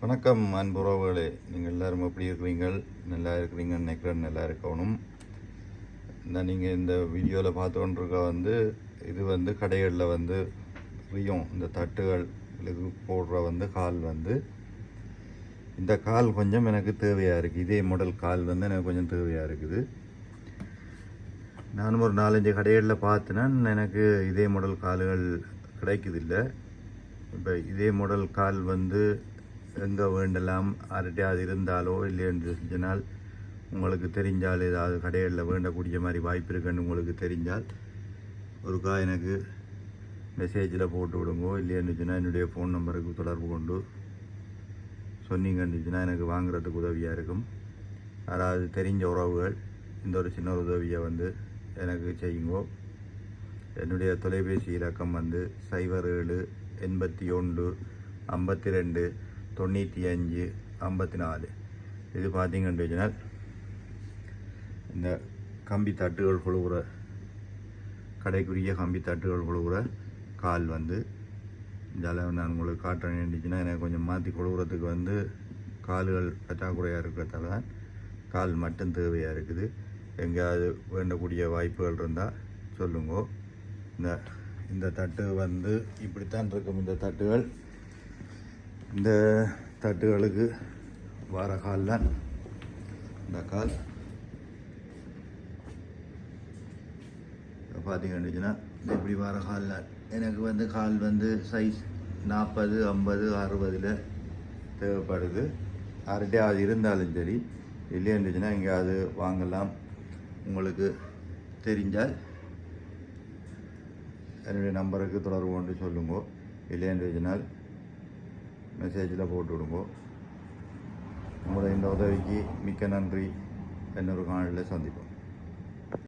வணக்கம் அன்புறவுகளே நீங்கள் எல்லாரும் எப்படி இருக்கிறீங்கள் நல்லா இருக்கிறீங்கன்னு நினைக்கிறேன். நல்லா இருக்கணும். இந்த நீங்கள் இந்த வீடியோவில் பார்த்து கொண்டிருக்க வந்து இது வந்து கடைகளில் வந்து ரியும். இந்த தட்டுகளுக்கு போடுற வந்து கால் வந்து. இந்த கால் கொஞ்சம் எனக்கு தேவையாக இருக்குது இதே மாடல் கால் வந்து எனக்கு கொஞ்சம் தேவையாக இருக்குது. நானும் ஒரு நாலஞ்சு கடைகளில் பார்த்தினா எனக்கு இதே மாடல் கால்கள் கிடைக்குதில்லை. இப்போ இதே மாடல் கால் வந்து எங்கே வேண்டலாம்? அரட்டையாது இருந்தாலோ இல்லை என்று சொன்னால் உங்களுக்கு தெரிஞ்சால் ஏதாவது கடைகளில் வேண்டக்கூடிய மாதிரி வாய்ப்பு இருக்குன்னு உங்களுக்கு தெரிஞ்சால் ஒருக்கா எனக்கு மெசேஜில் போட்டு விடுங்கோ இல்லைன்னு சொன்னால் என்னுடைய ஃபோன் நம்பருக்கு தொடர்பு கொண்டு சொன்னீங்கன்னு சொன்னால் எனக்கு வாங்குறதுக்கு உதவியாக இருக்கும். யாராவது தெரிஞ்ச உறவுகள் இந்த ஒரு சின்ன உதவியை வந்து எனக்கு செய்யுங்கோ. என்னுடைய தொலைபேசி இலக்கம் வந்து சைபர் ஏழு எண்பத்தி ஒன்று ஐம்பத்தி ரெண்டு தொண்ணூற்றி அஞ்சு ஐம்பத்தி நாலு. இது பார்த்தீங்கன்னு சொன்னால் இந்த கம்பி தட்டுகள் கொழுகுற கடைக்குரிய கம்பி தட்டுகள் கொழுகுற கால் வந்து இதால் நான் உங்களுக்கு காட்டுறேன். இருந்துச்சுன்னா எனக்கு கொஞ்சம் மாற்றி கொழுகுறதுக்கு வந்து கால்கள் பற்றாக்குறையாக இருக்கிறதால தான் கால் மட்டும் தேவையாக இருக்குது. எங்கேயாவது வேண்டக்கூடிய வாய்ப்புகள் இருந்தால் சொல்லுங்க. இந்த இந்த தட்டு வந்து இப்படித்தான் இருக்கும். இந்த தட்டுகள் இந்த தட்டுகளுக்கு வர கால் தான். இந்த கால். பார்த்தீங்கன்னா இப்படி வர கால் தான்? எனக்கு வந்து கால் வந்து சைஸ் நாற்பது ஐம்பது அறுபதில் தேவைப்படுது. அரட்டையாவது இருந்தாலும் சரி இல்லையா இருந்துச்சுன்னா எங்கேயாவது வாங்கலாம். உங்களுக்கு தெரிஞ்சால் என்னுடைய நம்பருக்கு தொடர்பு கொண்டு சொல்லுங்க. இல்லையா இருந்துச்சுனால் மெசேஜில் போட்டு விடுங்கோ உங்களுடைய இந்த உதவிக்கு மிக்க நன்றி என்னொரு காணொலியில் சந்திப்போம்